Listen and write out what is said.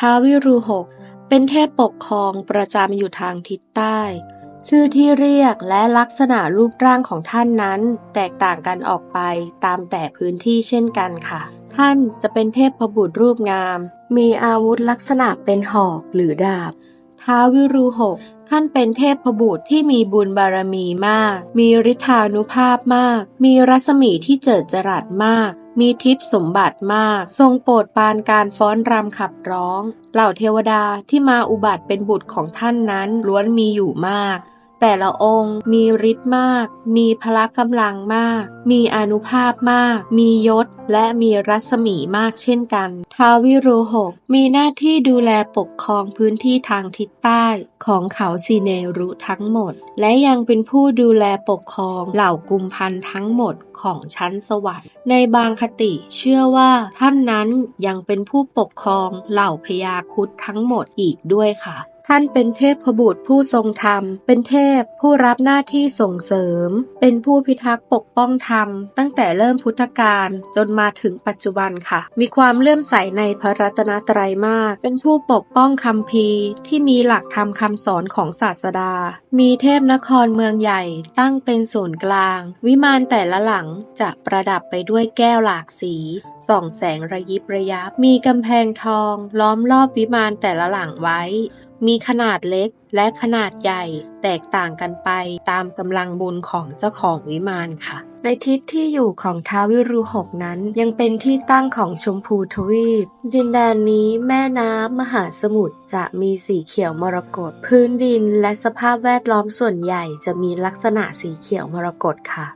ท้าววิรูหกเป็นเทพปกครองประจำอยู่ทางทิศใต้ ชื่อที่เรียกและลักษณะรูปร่างของท่านนั้น แตกต่างกันออกไปตามแต่พื้นที่เช่นกันค่ะ ท่านจะเป็นเทพบุตรรูปงาม มีอาวุธลักษณะเป็นหอกหรือดาบ ท้าววิรูหกท่านเป็นเทพบุตรที่มีบุญบารมีมาก มีฤทธานุภาพมาก มีรัศมีที่เจิดจรัสมาก มีทิพย์สมบัติมาก ทรงโปรดปานการฟ้อนรำขับร้อง เหล่าเทวดาที่มาอุบัติเป็นบุตรของท่านนั้นล้วนมีอยู่มาก แต่ละองค์มีฤทธิ์มาก มีพละกำลังมาก มีอนุภาพมาก มียศ และมีรัศมีมากเช่นกันท้าวิรูหกมีหน้าที่ดูแลปกครองพื้นที่ทางทิศใต้ของเขาซีเนรุทั้งหมด และยังเป็นผู้ดูแลปกครองเหล่ากุมพันธ์ทั้งหมดของชั้นสวรรค์ ในบางคติเชื่อว่าท่านนั้นยังเป็นผู้ปกครองเหล่าพญาคุดทั้งหมดอีกด้วยค่ะ ท่านเป็นเทพบุตรผู้ทรงธรรม เป็นเทพผู้รับหน้าที่ส่งเสริม เป็นผู้พิทักษ์ปกป้องธรรม ตั้งแต่เริ่มพุทธกาลจนมาถึงปัจจุบันค่ะ มีความเลื่อมใสในพระรัตนตรัยมาก เป็นผู้ปกป้องคำพีร์ที่มีหลักธรรมคำสอนของศาสดา มีเทพนครเมืองใหญ่ตั้งเป็นศูนย์กลาง วิมานแต่ละหลังจะประดับไปด้วยแก้วหลากสีส่องแสงระยิบระยับ มีกำแพงทองล้อมรอบวิมานแต่ละหลังไว้ มีขนาดเล็กและขนาดใหญ่แตกต่างกันไปตามกำลังบุญของเจ้าของวิมานค่ะ ในทิศที่อยู่ของท้าววิรูหกนั้น ยังเป็นที่ตั้งของชมพูทวีป ดินแดนนี้แม่น้ำมหาสมุทรจะมีสีเขียวมรกตพื้นดินและสภาพแวดล้อมส่วนใหญ่จะมีลักษณะสีเขียวมรกตค่ะ